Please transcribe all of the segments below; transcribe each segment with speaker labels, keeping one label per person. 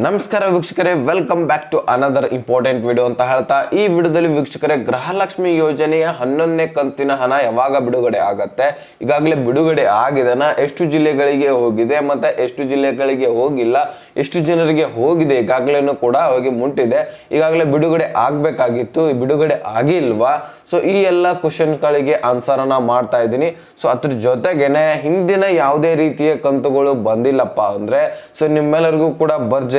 Speaker 1: ನಮಸ್ಕಾರ ವೀಕ್ಷಕರೇ welcome back to another important video ಅಂತ ಹೇಳ್ತಾ, ಈ ವಿಡಿಯೋದಲ್ಲಿ ವೀಕ್ಷಕರೇ, ಗೃಹಲಕ್ಷ್ಮಿ ಯೋಜನೆಯ ಹನ್ನೊಂದನೇ ಕಂತಿನ ಹಣ ಯಾವಾಗ ಬಿಡುಗಡೆ ಆಗತ್ತೆ? ಈಗಾಗಲೇ ಬಿಡುಗಡೆ ಆಗಿದೆನ? ಎಷ್ಟು ಜಿಲ್ಲೆಗಳಿಗೆ ಹೋಗಿದೆ ಮತ್ತು ಎಷ್ಟು ಜಿಲ್ಲೆಗಳಿಗೆ ಹೋಗಿಲ್ಲ? ಎಷ್ಟು ಜನರಿಗೆ ಹೋಗಿದೆ? ಈಗಾಗಲೇ ಕೂಡ ಹೋಗಿ ಮುಂಟಿದೆ ಈಗಾಗಲೇ ಬಿಡುಗಡೆ ಆಗಬೇಕಾಗಿತ್ತು. ಬಿಡುಗಡೆ ಆಗಿಲ್ವಾ? ಸೊ ಈ ಎಲ್ಲ ಕ್ವಶನ್ಸ್ಗಳಿಗೆ ಆನ್ಸರನ್ನ ಮಾಡ್ತಾ ಇದ್ದೀನಿ. ಸೊ ಅದ್ರ ಜೊತೆಗೇನೆ ಹಿಂದಿನ ಯಾವುದೇ ರೀತಿಯ ಕಂತುಗಳು ಬಂದಿಲ್ಲಪ್ಪ ಅಂದ್ರೆ ಸೊ ನಿಮ್ಮೆಲ್ಲರಿಗೂ ಕೂಡ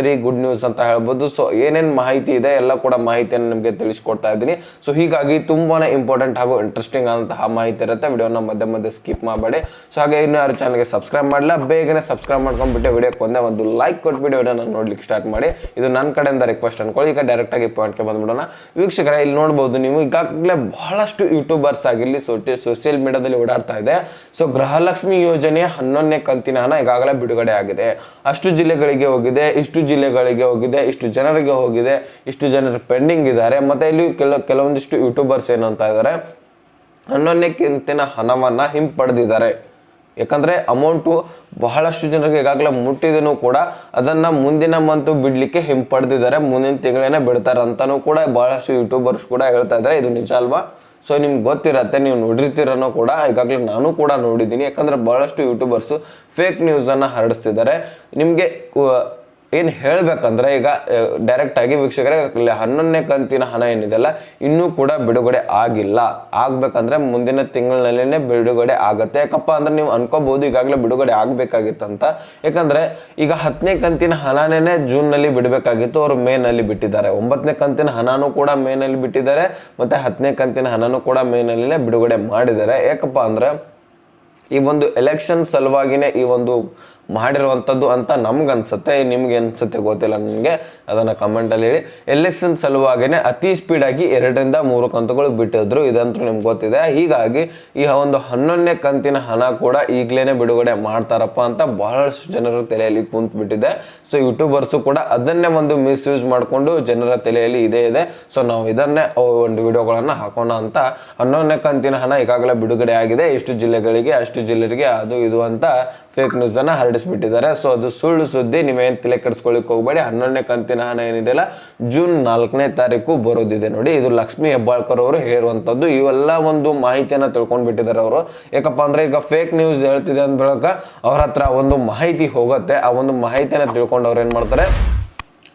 Speaker 1: ಭರ್ಜರಿ ಗುಡ್ ನ್ಯೂಸ್ ಅಂತ ಹೇಳ್ಬೋದು. ಸೊ ಏನೇನ್ ಮಾಹಿತಿ ಇದೆ ಎಲ್ಲ ಕೂಡ ಮಾಹಿತಿಯನ್ನು ನಿಮಗೆ ತಿಳಿಸ್ಕೊಡ್ತಾ ಇದ್ದೀನಿ. ಸೊ ಹೀಗಾಗಿ ತುಂಬಾನೇ ಇಂಪಾರ್ಟೆಂಟ್ ಹಾಗೂ ಇಂಟ್ರೆಸ್ಟಿಂಗ್ ಆದಂತಹ ಮಾಹಿತಿ ಇರುತ್ತೆ. ವಿಡಿಯೋನ ಮಧ್ಯೆ ಮಧ್ಯೆ ಸ್ಕಿಪ್ ಮಾಡಬೇಡಿ. ಸೊ ಹಾಗೆ ಇನ್ನು ಯಾರು ಚಾನಲ್ಗೆ ಸಬ್ಸ್ಕ್ರೈಬ್ ಮಾಡಲ್ಲ ಬೇಗನೆ ಸಬ್ಸ್ಕ್ರೈಬ್ ಮಾಡ್ಕೊಂಡ್ಬಿಟ್ಟು ವಿಡಿಯೋಕ್ಕೆ ಒಂದೇ ಒಂದು ಲೈಕ್ ಕೊಟ್ಬಿಟ್ಟು ವಿಡಿಯೋನ ನೋಡ್ಲಿಕ್ಕೆ ಸ್ಟಾರ್ಟ್ ಮಾಡಿ. ಇದು ನನ್ನ ಕಡೆಯಿಂದ ರಿಕ್ವೆಸ್ಟ್ ಅನ್ಕೊಳ್ಳಿ. ಈಗ ಡೈರೆಕ್ಟ್ ಆಗಿ ಪಾಯಿಂಟ್ಗೆ ಬಂದ್ಬಿಡೋಣ. ವೀಕ್ಷಕರ, ಇಲ್ಲಿ ನೋಡ್ಬೋದು ನೀವು ಈಗಾಗಲೇ ಬಹಳಷ್ಟು ಯೂಟ್ಯೂಬರ್ಸ್ ಆಗಿರಲಿ ಸೋಷಿಯಲ್ ಮೀಡಿಯಾದಲ್ಲಿ ಓಡಾಡ್ತಾ ಇದೆ. ಸೊ ಗೃಹಲಕ್ಷ್ಮಿ ಯೋಜನೆ ಹನ್ನೊಂದನೇ ಕಂತಿನ ಹಣ ಈಗಾಗಲೇ ಬಿಡುಗಡೆ ಆಗಿದೆ. ಅಷ್ಟು ಜಿಲ್ಲೆಗಳಿಗೆ ಹೋಗಿದೆ, ಇಷ್ಟು ಜಿಲ್ಲೆಗಳಿಗೆ ಹೋಗಿದೆ, ಇಷ್ಟು ಜನರಿಗೆ ಹೋಗಿದೆ, ಇಷ್ಟು ಜನರು ಪೆಂಡಿಂಗ್ ಇದ್ದಾರೆ. ಮತ್ತೆ ಇಲ್ಲಿ ಕೆಲ, ಕೆಲವೊಂದಿಷ್ಟು ಯೂಟ್ಯೂಬರ್ಸ್ ಏನಂತ ಇದ್ದಾರೆ ಹನ್ನೊಂದನೇ ಹಣವನ್ನು ಹಣವನ್ನ ಹಿಂಪಡೆದಿದ್ದಾರೆ. ಯಾಕಂದ್ರೆ ಅಮೌಂಟು ಬಹಳಷ್ಟು ಜನರಿಗೆ ಈಗಾಗಲೇ ಮುಟ್ಟಿದನು ಕೂಡ ಅದನ್ನ ಮುಂದಿನ ಮಂತು ಬಿಡಲಿಕ್ಕೆ ಹಿಂಪಡೆದಿದ್ದಾರೆ. ಮುಂದಿನ ತಿಂಗಳೇನೆ ಬಿಡ್ತಾರೆ ಅಂತಲೂ ಕೂಡ ಬಹಳಷ್ಟು ಯೂಟ್ಯೂಬರ್ಸ್ ಕೂಡ ಹೇಳ್ತಾ ಇದ್ದಾರೆ. ಇದು ನಿಜ ಅಲ್ವಾ? ಸೊ ನಿಮ್ಗೆ ಗೊತ್ತಿರತ್ತೆ, ನೀವು ನೋಡಿರ್ತೀರನೋ ಕೂಡ, ಈಗಾಗಲೇ ನಾನು ಕೂಡ ನೋಡಿದ್ದೀನಿ. ಯಾಕಂದ್ರೆ ಬಹಳಷ್ಟು ಯೂಟ್ಯೂಬರ್ಸು ಫೇಕ್ ನ್ಯೂಸನ್ನು ಹರಡಿಸ್ತಿದ್ದಾರೆ. ನಿಮಗೆ ಏನು ಹೇಳಬೇಕಂದ್ರೆ, ಈಗ ಡೈರೆಕ್ಟ್ ಆಗಿ ವೀಕ್ಷಕರೇ ಹನ್ನೊಂದನೇ ಕಂತಿನ ಹಣ ಏನಿದೆಲ್ಲ ಇನ್ನೂ ಕೂಡ ಬಿಡುಗಡೆ ಆಗಿಲ್ಲ. ಆಗ್ಬೇಕಂದ್ರೆ ಮುಂದಿನ ತಿಂಗಳಿನಲ್ಲೇ ಬಿಡುಗಡೆ ಆಗತ್ತೆ. ಯಾಕಪ್ಪ ಅಂದ್ರೆ ನೀವು ಅನ್ಕೋಬಹುದು, ಈಗಾಗಲೇ ಬಿಡುಗಡೆ ಆಗ್ಬೇಕಾಗಿತ್ತಂತ. ಯಾಕಂದ್ರೆ, ಈಗ ಹತ್ತನೇ ಕಂತಿನ ಹಣನೇ ಜೂನ್ನಲ್ಲಿ ಬಿಡಬೇಕಾಗಿತ್ತು, ಅವರು ಮೇನಲ್ಲಿ ಬಿಟ್ಟಿದ್ದಾರೆ. ಒಂಬತ್ತನೇ ಕಂತಿನ ಹಣನೂ ಕೂಡ ಮೇನಲ್ಲಿ ಬಿಟ್ಟಿದ್ದಾರೆ, ಮತ್ತೆ ಹತ್ತನೇ ಕಂತಿನ ಹಣನೂ ಕೂಡ ಮೇನಲ್ಲಿನೇ ಬಿಡುಗಡೆ ಮಾಡಿದ್ದಾರೆ. ಯಾಕಪ್ಪ ಅಂದ್ರೆ, ಈ ಒಂದು ಎಲೆಕ್ಷನ್ ಸಲುವಾಗಿನೇ ಈ ಒಂದು ಮಾಡಿರುವಂಥದ್ದು ಅಂತ ನಮ್ಗೆ ಅನ್ಸುತ್ತೆ ನಿಮ್ಗೆ ಅನ್ಸುತ್ತೆ ಗೊತ್ತಿಲ್ಲ ನನಗೆ, ಅದನ್ನು ಕಮೆಂಟಲ್ಲಿ ಹೇಳಿ. ಎಲೆಕ್ಷನ್ ಸಲುವಾಗಿನೇ ಅತಿ ಸ್ಪೀಡಾಗಿ ಎರಡರಿಂದ ಮೂರು ಕಂತುಗಳು ಬಿಟ್ಟಿದ್ರು, ಇದಂತೂ ನಿಮ್ಗೆ ಗೊತ್ತಿದೆ. ಹೀಗಾಗಿ ಈ ಒಂದು ಹನ್ನೊಂದನೇ ಕಂತಿನ ಹಣ ಕೂಡ ಈಗಲೇ ಬಿಡುಗಡೆ ಮಾಡ್ತಾರಪ್ಪ ಅಂತ ಬಹಳಷ್ಟು ಜನರ ತಲೆಯಲ್ಲಿ ಕುಂತು ಬಿಟ್ಟಿದೆ. ಸೊ ಯೂಟ್ಯೂಬರ್ಸು ಕೂಡ ಅದನ್ನೇ ಒಂದು ಮಿಸ್ಯೂಸ್ ಮಾಡಿಕೊಂಡು ಜನರ ತಲೆಯಲ್ಲಿ ಇದೇ ಇದೆ. ಸೊ ನಾವು ಇದನ್ನೇ ಒಂದು ವಿಡಿಯೋಗಳನ್ನು ಹಾಕೋಣ ಅಂತ ಹನ್ನೊಂದನೇ ಕಂತಿನ ಹಣ ಈಗಾಗಲೇ ಬಿಡುಗಡೆ ಆಗಿದೆ. ಇಷ್ಟು ಜಿಲ್ಲೆಗಳಿಗೆ, ಅಷ್ಟು ಜಿಲ್ಲೆಗಳಿಗೆ ಅದು ಇದು ಅಂತ ಫೇಕ್ ನ್ಯೂಸ್ ಅನ್ನ ಹರಡಿಸ್ಬಿಟ್ಟಿದ್ದಾರೆ ಸೊ ಅದು ಸುಳ್ಳು ಸುದ್ದಿ ನೀವೇನು ತಲೆ ಕೆಡಿಸ್ಕೊಳ್ಳಿಕ್ ಹೋಗಬೇಡಿ. ಹನ್ನೊಂದನೇ ಕಂತಿನ ಹಣ ಏನಿದೆಯಲ್ಲ ಜೂನ್ ನಾಲ್ಕನೇ ತಾರೀಕು ಬರೋದಿದೆ ನೋಡಿ. ಇದು ಲಕ್ಷ್ಮಿ ಹೆಬ್ಬಾಳ್ಕರ್ ಅವರು ಹೇಳಿರುವಂತದ್ದು. ಇವೆಲ್ಲ ಒಂದು ಮಾಹಿತಿಯನ್ನ ತಿಳ್ಕೊಂಡ್ಬಿಟ್ಟಿದ್ದಾರೆ ಅವರು. ಯಾಕಪ್ಪ ಅಂದ್ರೆ ಈಗ ಫೇಕ್ ನ್ಯೂಸ್ ಹೇಳ್ತಿದೆ ಅಂದ ಅವ್ರ ಹತ್ರ ಒಂದು ಮಾಹಿತಿ ಹೋಗುತ್ತೆ. ಆ ಒಂದು ಮಾಹಿತಿಯನ್ನ ತಿಳ್ಕೊಂಡು ಅವ್ರು ಏನು ಮಾಡ್ತಾರೆ?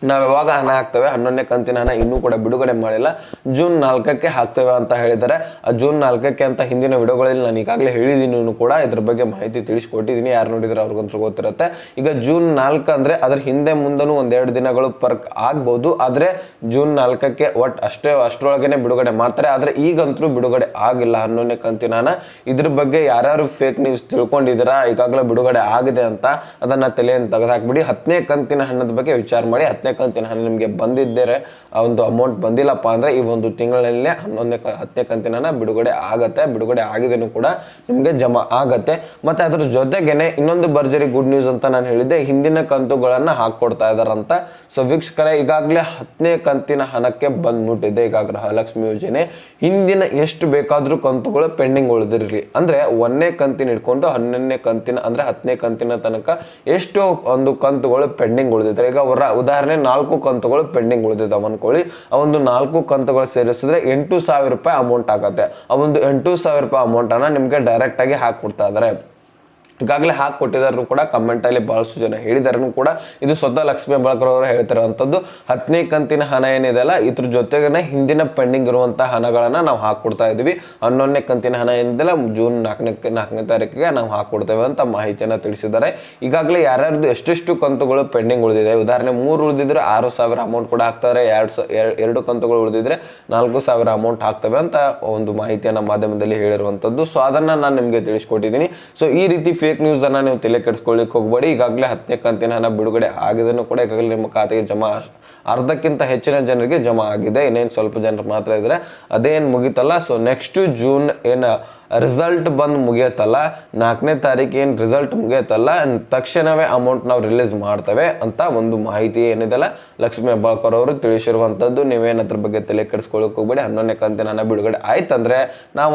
Speaker 1: ನಾವು ಯಾವಾಗ ಹಣ ಹಾಕ್ತೇವೆ? ಹನ್ನೊಂದನೇ ಕಂತಿನ ಹಣ ಇನ್ನೂ ಕೂಡ ಬಿಡುಗಡೆ ಮಾಡಿಲ್ಲ. ಜೂನ್ ನಾಲ್ಕಕ್ಕೆ ಹಾಕ್ತೇವೆ ಅಂತ ಹೇಳಿದ್ದಾರೆ. ಆ ಜೂನ್ ನಾಲ್ಕಕ್ಕೆ ಅಂತ ಹಿಂದಿನ ವಿಡಿಯೋಗಳಲ್ಲಿ ನಾನು ಈಗಾಗಲೇ ಹೇಳಿದ್ದೀನಿ ಕೂಡ ಇದ್ರ ಬಗ್ಗೆ ಮಾಹಿತಿ ತಿಳಿಸ್ಕೊಟ್ಟಿದ್ದೀನಿ. ಯಾರು ನೋಡಿದ್ರೆ ಅವ್ರಿಗಂತೂ ಗೊತ್ತಿರುತ್ತೆ. ಈಗ ಜೂನ್ ನಾಲ್ಕು ಅಂದರೆ ಅದ್ರ ಹಿಂದೆ ಮುಂದೂ ಒಂದೆರಡು ದಿನಗಳು ಪರ್ಕ್ ಆಗ್ಬೋದು. ಆದರೆ ಜೂನ್ ನಾಲ್ಕಕ್ಕೆ ಒಟ್ಟು ಅಷ್ಟೇ ಅಷ್ಟರೊಳಗೇನೆ ಬಿಡುಗಡೆ ಮಾಡ್ತಾರೆ. ಆದರೆ ಈಗಂತೂ ಬಿಡುಗಡೆ ಆಗಿಲ್ಲ ಹನ್ನೊಂದನೇ ಕಂತಿನ ಹಣ. ಇದ್ರ ಬಗ್ಗೆ ಯಾರ್ಯಾರು ಫೇಕ್ ನ್ಯೂಸ್ ತಿಳ್ಕೊಂಡಿದ್ದೀರಾ? ಈಗಾಗಲೇ ಬಿಡುಗಡೆ ಆಗಿದೆ ಅಂತ ಅದನ್ನು ತಲೆಯನ್ನು ತೆಗೆದಾಕ್ಬಿಡಿ ಹತ್ತನೇ ಕಂತಿನ ಹಣದ ಬಗ್ಗೆ ವಿಚಾರ ಮಾಡಿ. ಹತ್ತನೇ ಕಂತಿನ ಹಣ ನಿಮಗೆ ಬಂದಿದ್ದರೆ ಆ ಒಂದು ಅಮೌಂಟ್ ಬಂದಿಲ್ಲಪ್ಪ ಅಂದ್ರೆ ಈ ಒಂದು ತಿಂಗಳಲ್ಲೇ ಹನ್ನೊಂದನೇ ಹತ್ತನೇ ಕಂತಿನ ಹಣ ಬಿಡುಗಡೆ ಆಗುತ್ತೆ. ಬಿಡುಗಡೆ ಆಗಿದೆನೂ ಕೂಡ ನಿಮಗೆ ಜಮಾ ಆಗತ್ತೆ. ಮತ್ತು ಅದರ ಜೊತೆಗೇನೆ ಇನ್ನೊಂದು ಭರ್ಜರಿ ಗುಡ್ ನ್ಯೂಸ್ ಅಂತ ನಾನು ಹೇಳಿದ್ದೆ. ಹಿಂದಿನ ಕಂತುಗಳನ್ನು ಹಾಕ್ಕೊಡ್ತಾ ಇದ್ದಾರಂತ ಸೊ ವೀಕ್ಷಕರ, ಈಗಾಗಲೇ ಹತ್ತನೇ ಕಂತಿನ ಹಣಕ್ಕೆ ಬಂದ್ಬಿಟ್ಟಿದೆ ಈಗ ಗೃಹಲಕ್ಷ್ಮಿ ಯೋಜನೆ. ಹಿಂದಿನ ಎಷ್ಟು ಬೇಕಾದರೂ ಕಂತುಗಳು ಪೆಂಡಿಂಗ್ ಉಳಿದಿರಲಿ. ಅಂದ್ರೆ ಒಂದನೇ ಕಂತಿನ ಇಟ್ಕೊಂಡು ಹನ್ನೊಂದನೇ ಕಂತಿನ ಅಂದ್ರೆ ಹತ್ತನೇ ಕಂತಿನ ತನಕ ಎಷ್ಟು ಒಂದು ಕಂತುಗಳು ಪೆಂಡಿಂಗ್ ಉಳಿದಿದ್ದಾರೆ ಈಗ ಉದಾಹರಣೆ ನಾಲ್ಕು ಕಂತುಗಳು ಪೆಂಡಿಂಗ್ ಉಳಿದಿದ್ದಾವೆ ಅನ್ಕೊಳ್ಳಿ. ಆ ಒಂದು ನಾಲ್ಕು ಕಂತುಗಳು ಸೇರಿಸಿದ್ರೆ ಎಂಟು ಸಾವಿರ ರೂಪಾಯಿ ಅಮೌಂಟ್ ಆಗುತ್ತೆ. ಆ ಒಂದು ಎಂಟು ಸಾವಿರ ರೂಪಾಯಿ ಅಮೌಂಟ್ ಅನ್ನ ನಿಮ್ಗೆ ಡೈರೆಕ್ಟ್ ಆಗಿ ಹಾಕ್ಕೊಡ್ತಾ ಇದಾರೆ. ಈಗಾಗಲೇ ಹಾಕಿ ಕೊಟ್ಟಿದ್ದಾರೆ ಕೂಡ ಕಮೆಂಟಲ್ಲಿ ಬಹಳಷ್ಟು ಜನ ಹೇಳಿದಾರನು ಕೂಡ ಇದು ಸ್ವತಃ ಲಕ್ಷ್ಮೀ ಹೆಬ್ಬಾಳ್ಕರ್ ಅವರು ಹೇಳ್ತಿರೋವಂಥದ್ದು ಹತ್ತನೇ ಕಂತಿನ ಹಣ ಏನಿದೆಲ್ಲ ಇದ್ರ ಜೊತೆಗೇನೆ ಹಿಂದಿನ ಪೆಂಡಿಂಗ್ ಇರುವಂಥ ಹಣಗಳನ್ನ ನಾವು ಹಾಕ್ಕೊಡ್ತಾ ಇದ್ದೀವಿ ಹನ್ನೊಂದನೇ ಕಂತಿನ ಹಣ ಏನಿದೆಲ್ಲ ಜೂನ್ ನಾಲ್ಕನೇ ನಾಲ್ಕನೇ ತಾರೀಕಿಗೆ ನಾವು ಹಾಕ್ಕೊಡ್ತೇವೆ ಅಂತ ಮಾಹಿತಿಯನ್ನು ತಿಳಿಸಿದ್ದಾರೆ. ಈಗಾಗಲೇ ಯಾರ್ಯಾರ್ದು ಎಷ್ಟೆಷ್ಟು ಕಂತುಗಳು ಪೆಂಡಿಂಗ್ ಉಳಿದಿದೆ, ಉದಾಹರಣೆ ಮೂರು ಉಳಿದಿದ್ರೆ ಆರು ಸಾವಿರ ಅಮೌಂಟ್ ಕೂಡ ಹಾಕ್ತಾರೆ, ಎರಡು ಎರಡು ಕಂತುಗಳು ಉಳಿದಿದ್ರೆ ನಾಲ್ಕು ಸಾವಿರ ಅಮೌಂಟ್ ಹಾಕ್ತವೆ ಅಂತ ಒಂದು ಮಾಹಿತಿಯನ್ನು ಮಾಧ್ಯಮದಲ್ಲಿ ಹೇಳಿರುವಂಥದ್ದು. ಸೊ ಅದನ್ನ ನಾನು ನಿಮಗೆ ತಿಳಿಸ್ಕೊಟ್ಟಿದ್ದೀನಿ. ಸೊ ಈ ರೀತಿ ಫೇಕ್ ನ್ಯೂಸ್ ಅನ್ನ ನೀವು ತಲೆ ಕೆಡಿಸ್ಕೊಳ್ಳಿಕ್ಕೆ ಹೋಗ್ಬೇಡಿ. ಈಗಾಗಲೇ ಹತ್ತನೇ ಕಂತಿನ ಹಣ ಬಿಡುಗಡೆ ಆಗಿದನ್ನು ಕೂಡ ಈಗಾಗಲೇ ನಿಮ್ಮ ಖಾತೆಗೆ ಜಮಾ ಅರ್ಧಕ್ಕಿಂತ ಹೆಚ್ಚಿನ ಜನರಿಗೆ ಜಮಾ ಆಗಿದೆ. ಇನ್ನೇನು ಸ್ವಲ್ಪ ಜನರು ಮಾತ್ರ ಇದ್ರೆ ಅದೇನು ಮುಗಿತಲ್ಲ. ಸೊ ನೆಕ್ಸ್ಟ್ ಜೂನ್ ಏನು ರಿಸಲ್ಟ್ ಬಂದು ಮುಗಿಯತ್ತಲ್ಲ, ನಾಲ್ಕನೇ ತಾರೀಕು ಏನು ರಿಸಲ್ಟ್ ಮುಗಿಯತ್ತಲ್ಲ ತಕ್ಷಣವೇ ಅಮೌಂಟ್ ನಾವು ರಿಲೀಸ್ ಮಾಡ್ತೇವೆ ಅಂತ ಒಂದು ಮಾಹಿತಿ ಏನಿದೆಲ್ಲ ಲಕ್ಷ್ಮೀ ಹೆಬ್ಬಾಳ್ಕರ್ ಅವರು ತಿಳಿಸಿರುವಂಥದ್ದು ನೀವೇನು ಅದ್ರ ಬಗ್ಗೆ ತಲೆ ಕೆಡಿಸ್ಕೊಳ್ಳೋಕೆ ಹೋಗ್ಬೇಡಿ. ಹನ್ನೊಂದನೇ ಕಂತಿನ ಹಣ ಬಿಡುಗಡೆ ಆಯ್ತಂದ್ರೆ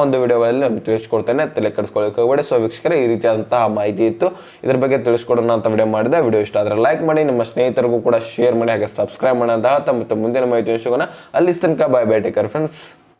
Speaker 1: ಒಂದು ವಿಡಿಯೋದಲ್ಲಿ ನಾನು ತಿಳಿಸ್ಕೊಡ್ತೇನೆ. ತಲೆ ಕೆಡಿಸ್ಕೊಳ್ಳೋಕೆ ಹೋಗ್ಬೇಡಿ. ಸೊ ವೀಕ್ಷಕರೇ, ಈ ರೀತಿಯಾದಂತಹ ಮಾಹಿತಿ ಇತ್ತು. ಇದ್ರ ಬಗ್ಗೆ ತಿಳಿಸ್ಕೊಡೋಣ ಅಂತ ವಿಡಿಯೋ ಮಾಡಿದೆ. ವಿಡಿಯೋ ಇಷ್ಟ ಆದರೆ ಲೈಕ್ ಮಾಡಿ, ನಿಮ್ಮ ಸ್ನೇಹಿತರಿಗೂ ಕೂಡ ಶೇರ್ ಮಾಡಿ, ಹಾಗೆ ಸಬ್ಸ್ಕ್ರೈಬ್ ಮಾಡಿ ಅಂತ ಹೇಳ್ತಾ. ಮತ್ತೆ ಮುಂದಿನ ಮಾಹಿತಿ ಸಿಗೋಣ. ಅಲ್ಲಿ ತನಕ ಬಾಯ್ ಬೈ ಟೇಕರ್ ಫ್ರೆಂಡ್ಸ್